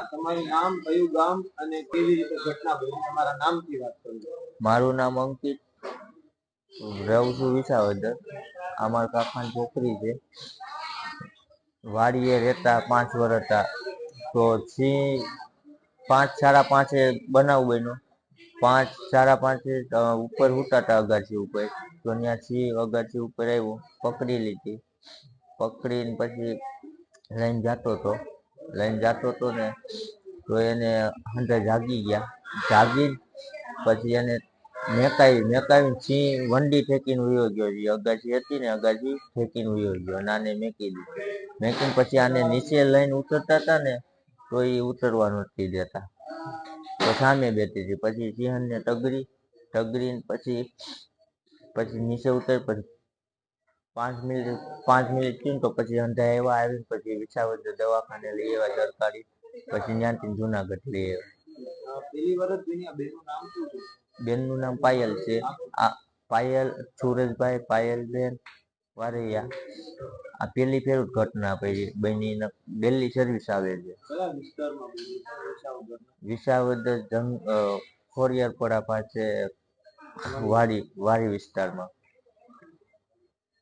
તમારું નામ, કયું ગામ અને કેવી રીતે ઘટના બની? તમારા નામથી વાત કરજો મારું નામ અંકિત. રહું છું વિસાવદર. અમારા કાકાની છોકરી છે. વાડીએ રહેતા પાંચ વર્ષ હતા. તો સિંહ પાંચ, સાડા પાંચે બનાવ બન્યો. પાંચ, સાડા પાંચે ઉપર ઉપર ઉતારતા અગાસી ઉપર. તો ત્યાં સિંહ અગાસી ઉપર આવ્યો. પકડી લીધી. પકડીને પછી લઈને જતો હતો લઈને જતો હતો ને, તો એને અંદર જાગી ગયા. જાગી પછી એને મેકાવી મેકાવીને સિંહ વંડી ફેંકીને વયો ગયો. જે અગાસી હતી ને અગાસી ફેંકીને વયો ગયો અને આને મેકી દીધી. મેકીને પછી આને નીચે લઈને ઉતરતા હતા ને, તો એ ઉતરવા નથી દેતા. તો સામે બેઠી હતી. પછી સિંહણને ટગરી ટગરીને પછી પછી નીચે ઉતર, પછી પાંચ મિનિટ પાંચ મિનિટ થયું તો પછી અંધા એવા આવીને પછી વિછાવદર દવાખાને લઈ આવ્યા સરકારી. પછી ત્યાંથી જુનાગઢ લઈ આવ્યા. બેનું બેનનું નામ પાયલ છે. આ પાયલ સુરજભાઈ પાયલબેન વારૈયા. આ પેલી ફેર ઘટના પડી બની દિલ્હી સર્વિસ આવે છે. બની? વિસાવદર જંગ ફોરિયર ખોડિયારપડા પાસે વાડી વાડી વિસ્તારમાં.